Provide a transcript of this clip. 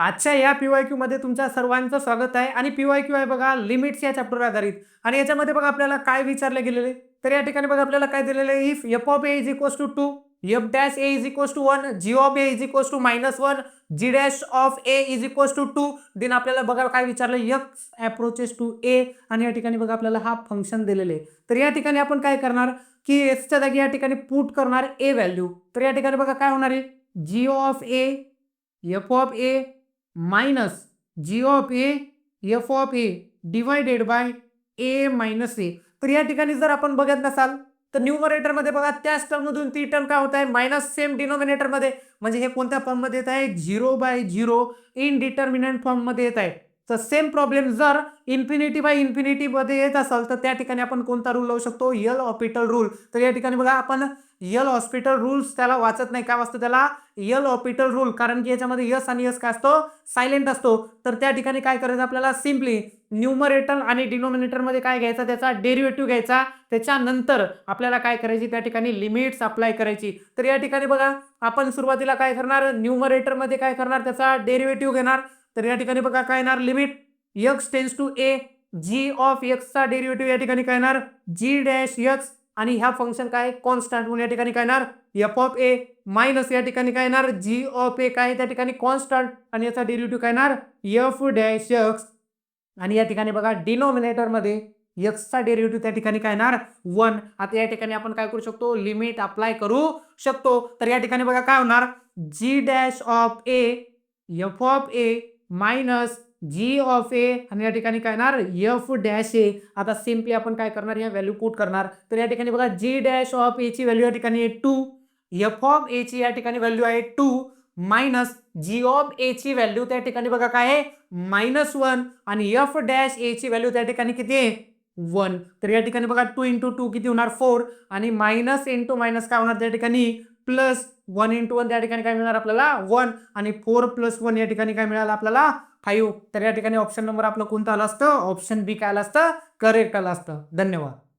आजच्या या P Y Q मध्ये तुमच्या सर्वांचं स्वागत आहे. आणि पीवाय क्यू आहे बघा लिमिट्स या चॅप्टरवर आधारित. आणि याच्यामध्ये बघा आपल्याला काय विचारले गेलेले? तर या ठिकाणी बघा आपल्याला काय दिलेलं आहे? If F of A is equals to two F dash A is equals to one G of A is equals to minus one G dash of A is equals to two then आपल्याला बघा काय विचारलं? X approaches to ए आणि या ठिकाणी बघा आपल्याला हा फंक्शन दिलेले आहे. तर या ठिकाणी आपण काय करणार? की एसच्या जागी या ठिकाणी पुट करणार ए व्हॅल्यू तर या ठिकाणी बघा काय होणार आहे? G of A F of A minus G of A F of A divided by A minus A तर या ठिकाणी जर आपण बघत नसाल तर न्यूमरेटरमध्ये बघा त्याच टर्ममधून ती टर्म काय होत आहे? मायनस सेम डिनोमिनेटरमध्ये म्हणजे हे कोणत्या फॉर्ममध्ये येत आहे? झिरो बाय झिरो इनडिटर्मिनंट फॉर्ममध्ये येत आहे. तर सेम प्रॉब्लेम जर इन्फिनिटी बाय इन्फिनिटीमध्ये येत असाल तर त्या ठिकाणी आपण कोणता रूल लावू शकतो? यल ऑपिटल रूल तर या ठिकाणी बघा आपण यल हॉस्पिटल रूल्स त्याला वाचत नाही. काय वाचतो त्याला? यल ऑपिटल रूल कारण की याच्यामध्ये यस आणि यस काय असतो? सायलेंट असतो. तर त्या ठिकाणी काय करायचं आपल्याला? सिम्पली न्यूमरेटर आणि डिनोमिनेटरमध्ये काय घ्यायचा? त्याचा डेरिवेटिव्ह घ्यायचा. त्याच्यानंतर आपल्याला काय करायची? त्या ठिकाणी लिमिट्स अप्लाय करायची. तर या ठिकाणी बघा आपण सुरुवातीला काय करणार? न्यूमरेटरमध्ये काय करणार? त्याचा डेरिवेटिव्ह घेणार. तर या ठिकाणी बघा काय येणार? Limit X tends to A G of एक्सचा डेरिव्हेटिव्ह या ठिकाणी काय येणार? जी डॅश यक्स आणि ह्या फंक्शन काय? कॉन्स्टंट म्हणून या ठिकाणी काय येणार? एफ ऑफ ए मायनस या ठिकाणी काय येणार? जी ऑफ ए काय त्या ठिकाणी कॉन्स्टंट आणि याचा डेरिव्हेटिव्ह काय येणार? एफ डॅश यक्स आणि या ठिकाणी बघा डिनॉमिनेटरमध्ये एक्सचा डेरिव्हेटिव्ह त्या ठिकाणी काय येणार? वन आता या ठिकाणी आपण काय करू शकतो? लिमिट अप्लाय करू शकतो. तर या ठिकाणी बघा काय होणार? G dash of A F of A minus G of A आणि या ठिकाणी काय येणार? F dash A. आता सिम्पली आपण काय करणार? या व्हॅल्यू पुट करणार. तर या ठिकाणी बघा जी डॅश ऑफ ए ची व्हॅल्यू या ठिकाणी टू एफ ऑफ ए ची या ठिकाणी व्हॅल्यू आहे two minus G of A ची व्हॅल्यू त्या ठिकाणी बघा काय आहे? Minus one. आणि एफ डॅश ए ची व्हॅल्यू त्या ठिकाणी किती आहे? वन. तर या ठिकाणी बघा टू इंटू टू किती होणार? फोर आणि मायनस इंटू मायनस काय होणार त्या ठिकाणी? प्लस वन इंटू वन त्या ठिकाणी काय मिळणार आपल्याला? वन. आणि फोर प्लस वन या ठिकाणी काय मिळालं आपल्याला? फाईव्ह. तर या ठिकाणी ऑप्शन नंबर आपलं कोणतं आलं असतं? ऑप्शन बी काय आलं असतं? करेक्ट आलं असतं. धन्यवाद.